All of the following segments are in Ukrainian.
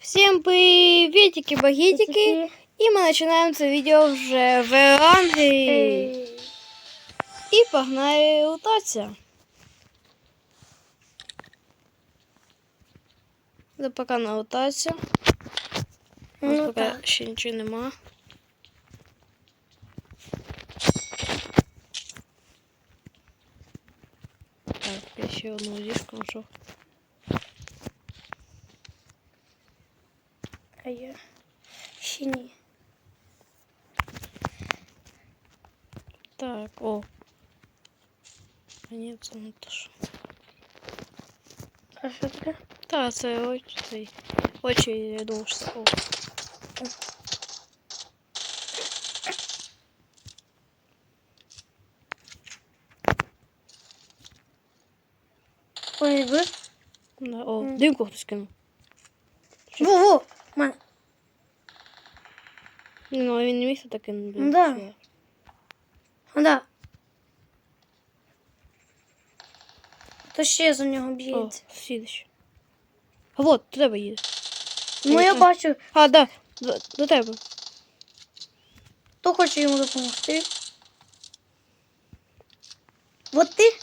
Всем приветики, багитики. И мы начинаем это видео вже в. Ей. І погнали лутатися. Да лутатися. У нас Ну, поки так. ще нічого нема. Так, я ще одну ліжку знайшов. А я ще ні. Так, о. А ні, це не те що. А що таке? Та, це очі. Цей. Очі, я думав, що це. О. Ой, ви? Да, о, Мгм. димку хтось кинув. Во, во, в Мене. Ну, а він не міг так кинути. Ну да. А, да. То ще за нього О, б'ється. А вот, до тебе їде. Ну я бачу, А, да, до, до тебе. хто хоче йому допомогти. Вот ти?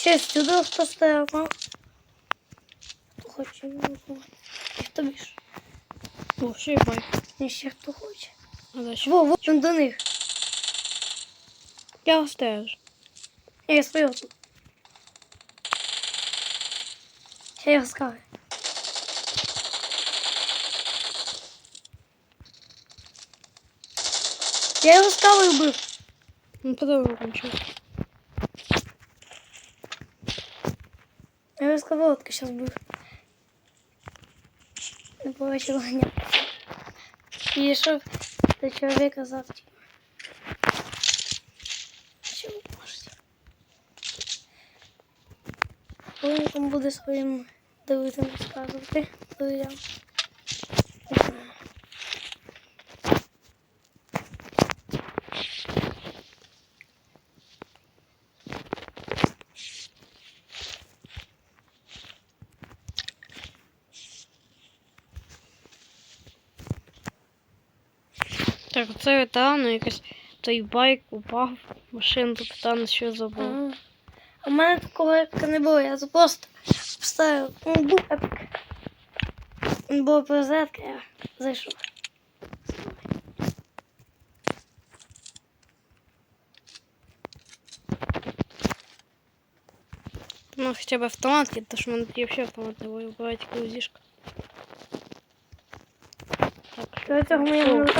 Ще сюди хто стояв, а? Хто хоче? І хто більше? О, ще й байк. І ще хто хоче. Во, во, він до них. Я остежу. Я свою тут. Ще його скали. Я його скалою вбив. Ну, подобно кончив. Я його сковородки зараз вбив. Не побачила ганя. Підійшов до чоловіка завтра. Ви можете? Коли буде своїм дивитим розказувати друзям. Не знаю. Так, це ветеран, якось той байк упав, машину тут ветеран що забув. А в мене такого епіка не було, я просто вставив. Ну, був епік. Був розетка, я зайшов. Ну, хоча б автомат є, тому що в мене тоді взагалі автомат не буде вбивати кузішка. Так, До цього мені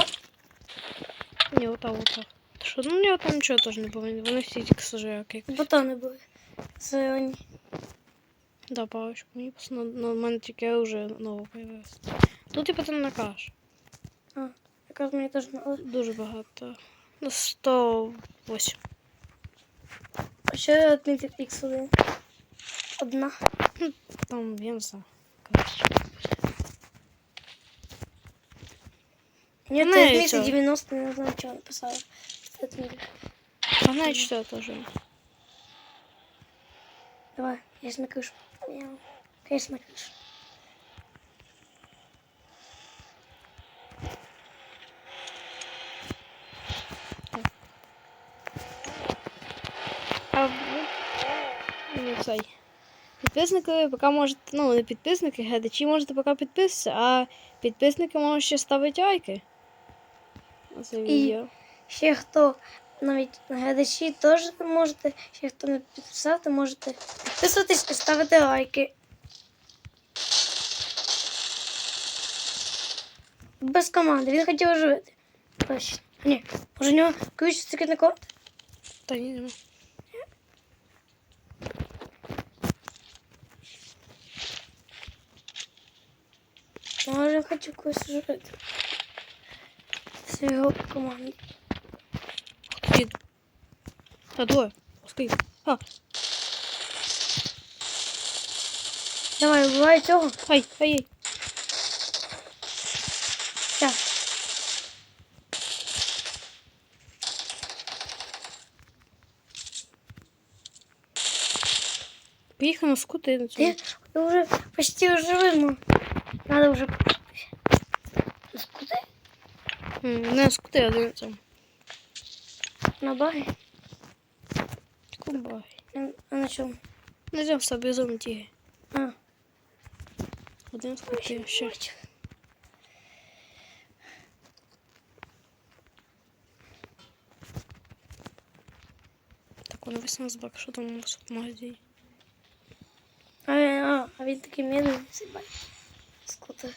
не летав. Ні, отак, отак. Та Що, ну, ні, там нічого теж не повинні. Вони всі тільки сажають. Ботани були. Зелені. Да, паличку. Мені просто на, на мене тільки вже ново появилось. Тут і потім на каш. А, якраз мені теж надо. Дуже багато. На 108. А ще я відмітив X1. Одна. Там, я не знаю. Ні, Ну, ти і відмітив чого? 90, не знаю, чого написала. Це відмітив. Погнали що теж. Давай, я ж на крышу. Я, конечно, на крышу. А ну, цей. Підписники поки можете, ну не підписники, глядачі можете поки підписатися, а підписники можуть ще ставити лайки. На це відео. Ще хто навіть глядачі теж можете, ще хто не підписав, то можете підписуватись і ставити лайки. Без команди. Він хотів оживити. Точно. Ні, може у нього ключ секретний код? Та ні, нема. Може хотів когось оживити. Це його команда. Дід. Та двоє. Скільки? А, Давай, вбивай цього. ай, ай, ай. Щас. Поїхали на скути на цьому. Ты, ты уже почти уже вымыл. Надо уже Не на скути, а на цьому. На баги? Кубай. А на чем? Не взяв собі безумні тіги. А, Один скути ще. бачу. Так, воно весь нас бак. Що там у нас в магазині? А, а, а він такий медленний, сибай. Скутер.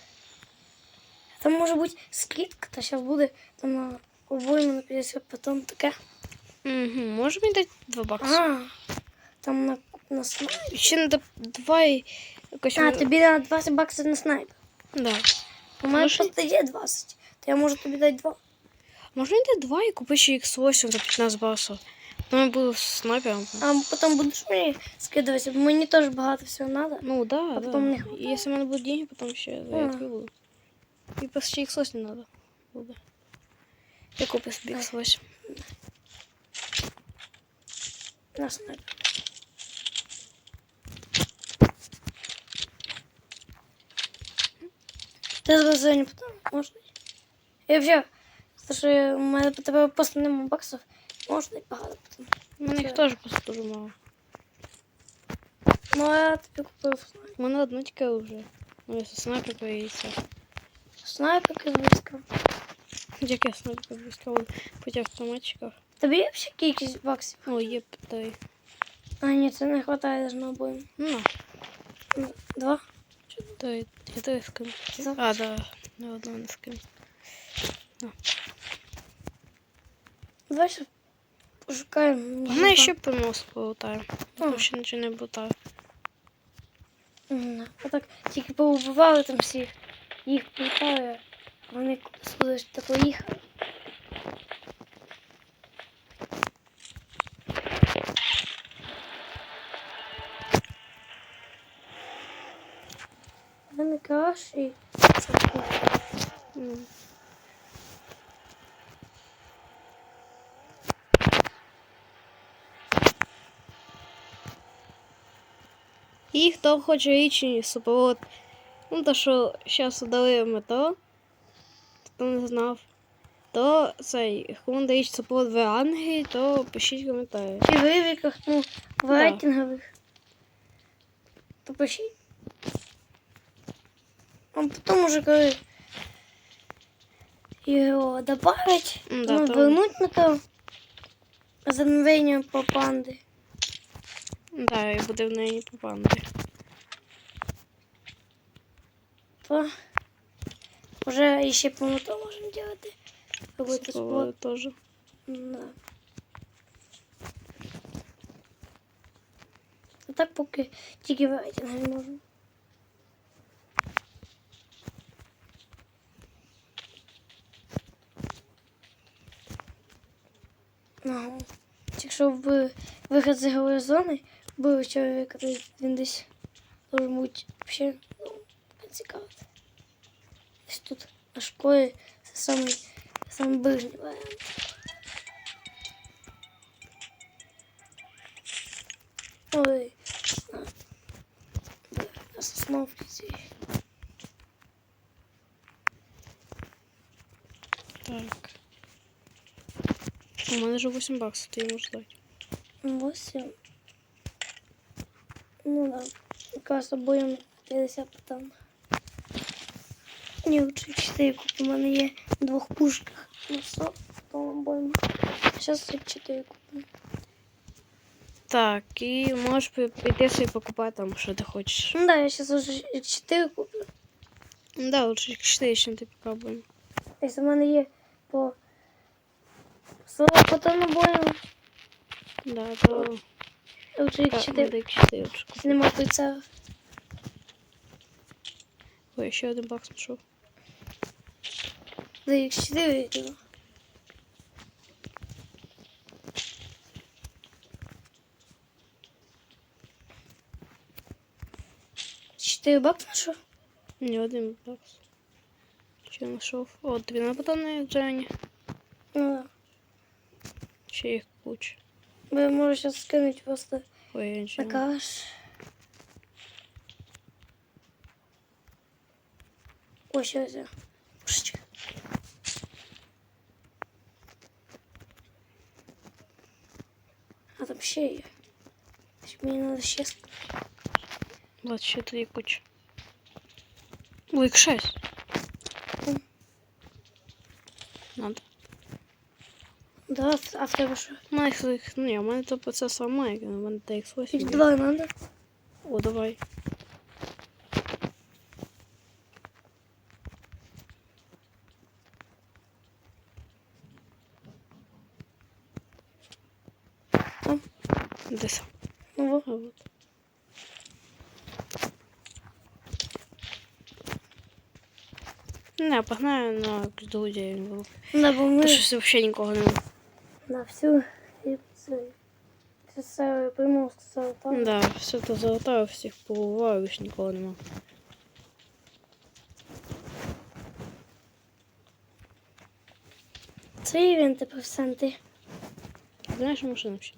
Там може бути скидка, та зараз буде там на обойму на 50 потім таке. Угу. Може мені дати два бакси? А, там на, на снайп. Ще не давай якось. А, тобі на 20 баксів на снайп. Да. У мене Може? просто є 20. То я можу тобі дати 2. Може мені дати два і купи ще X8 за 15 баксів. Ну, я буду снайпером. А потім будеш мені скидуватися, бо мені теж багато всього треба. Ну да, А да. потом не хватает. Если у меня будут деньги, потом ще я А. буду. І почти X8 не надо буде. Я куплю собі X8. На снайп. Ти зараз сьогодні потім можна? Я взагалі, що у мене по тебе просто нема баксів, можна і багато потім. У мене їх теж просто дуже мало. Ну, а я тобі купив снайп. У мене одна тільки вже. Ну, якщо снайперка і це. Снайпер із близько. Яке снайперка близько проти автоматчиків. Тобі є ще кількість баксів? О, є питай. А, ні, це не вистачає на обоїм. Ну, Два? дай, я дай скину. А, да, не одного не скину. Давай ще пошукаємо. Вона ще понос полутає. Тому що нічого не болтає. М, А так тільки поубивали там всіх. Їх питаю. Вони кудись так поїхали. Вони каші. Ну. І хто хоче річний супровод, ну то що зараз дали метро, хто не знав, то цей, кому дають супровод в Англії, то пишіть коментарі. В вивіках, ну, в Да. рейтингових. То пишіть. А потім уже коли його добавить, М, да, ну, то- вернуть на то замовлення по панди. Да, і буде в неї по панді. То уже еще по моту можем делать какой-то спот. теж. Да. А так поки тільки рейтинг не можемо. Ага. Якщо в вихід з ігрової зони був чоловік, він десь може бути взагалі ну, не цікавий. Десь тут на школі це самий, самий ближній варіант. Ой, на, на сосновці ці. Так. У мене вже 8 баксів, ти її можеш дати. Восемь. Ну да. Якраз обоєм 50 там. Ні, лучше 4 куплю. У мене є в двох пушках. Ну все, потім обоєм. Зараз я 4 куплю. Так, і можеш пі- піти собі покупати там, що ти хочеш. Ну да, я зараз уже 4 куплю. Ну Да, лучше 4, чим ти попробуємо. Якщо в мене є по 40 потім обоєм, Да, то лучше їх так, 4. надо 4 лучше. Нема прицелу. Ой, ще один бакс пішов. за ikisi video. Четыре бакса нашел? Не, один бакс. Че нашел? Вот, 12 батонные джани. Ну да. Че их куча. Мы можем сейчас скинуть просто Ой, я ничего. Накажешь. Ой, сейчас я. Пушечка. А там ще є. Мені треба ще ск- Вот ще тут є куча. Ой, їх шесть. М. Надо. Да, а в тебе що? У мене їх- їх, ні, у мене то це саме, у мене TX8. Їх є. два треба. О, давай. Там. Десь. Ну, во. А вот. Не, погнали на якусь другу деревню. Да, бо ми щось взагалі нікого немає. на всю і це. Це все сказав так. Да, все то золотаю, всіх побуваю, більше нікого нема. Це івенти проценти. Знаєш машину ще?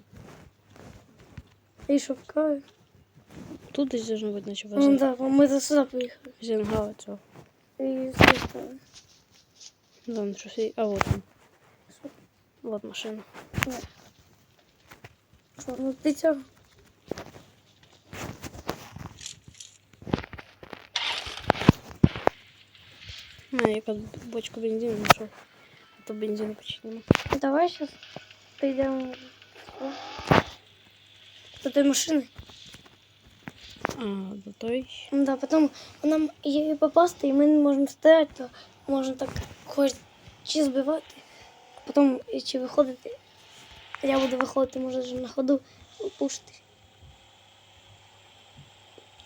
І шукаю. Тут десь должно бути наче Ну базар. да, ми до сюди поїхали. Зінгала цього. І з'їхали. Там щось є. А вот он. Вот машина. Що, ну ти цього? У мене якась бочка бензину знайшов. А то бензину почти. Давай зараз підемо до тої машини. А, до той. Ну Да, потім нам її попасти, і ми не можемо стояти, то можна так хоч чи збивати, потім чи виходити. Я буду виходити, може вже на ходу пушити.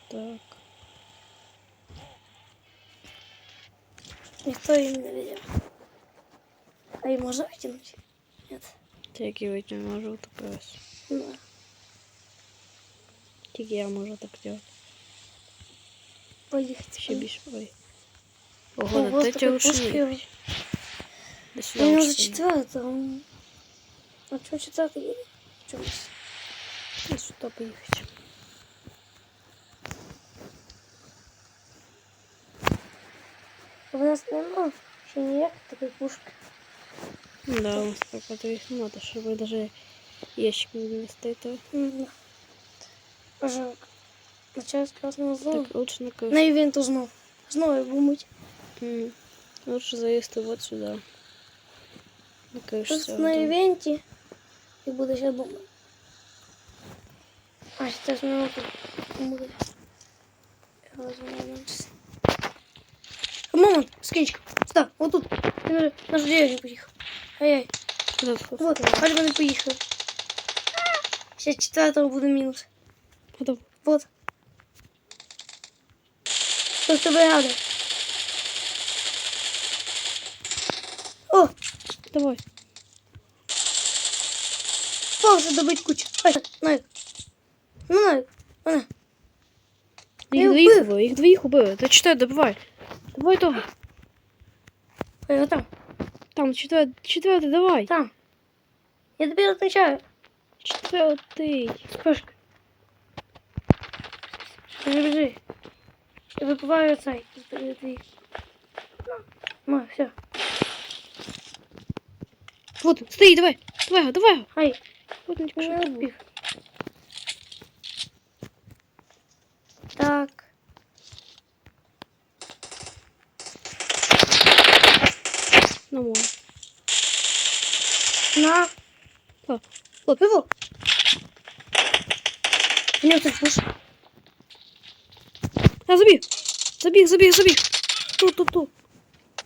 Так. Ніхто її не видів. А її можна витягнути? Ні. Ти який витягнув можу таке ось. Ну, Тільки я можу так робити. поїхати. Ще більше. Ой. Ого, Ого, вот до такой третього ще пушки. не. До сюди. У него вже за не. четвертого. А что четвертый едет? Чомусь. І сюди поїхати. У нас нема ще ніяк такої пушки. Да, у нас так от їх нема, то щоб ви навіть ящик не вмістити. М, Боже, начальник красного зону. Так, лучше на На івенту знов. Знову я бумить. М, Лучше заїсти вот сюди. Накаєшся. Просто на івенті і буде ще бомба. А, сейчас минуту. Буде. Я возьму момент. Момент, скинчик. Сюда, вот тут. Він уже наш деревню поїхав. Ай-яй. Куди ти? Вот, аж вони поїхали. Ще четвертого буде мінус. Готов. Вот. Хтось тебе рядом. О, Давай. пауза добить кучу. Ай, Найк. Ну, Найк. Мене. Їх Я двоїх вбив. убили, їх двоїх убили. Та читай, добивай. Давай того. Ой, вот там. Там четвертий, четвертий, давай. Там. Я тобі отмечаю. Четвертий. Спешка. Біжи, біжи. Я випиваю цей. Ну, все. Вот, стоїть, давай. Давай, його, давай. його. Ай, Вот не не пішов. Так. Ну, мой. На. Так. О, пиво. Мне тут А, забіг. Забіг, забіг, забіг. Тут, тут, тут.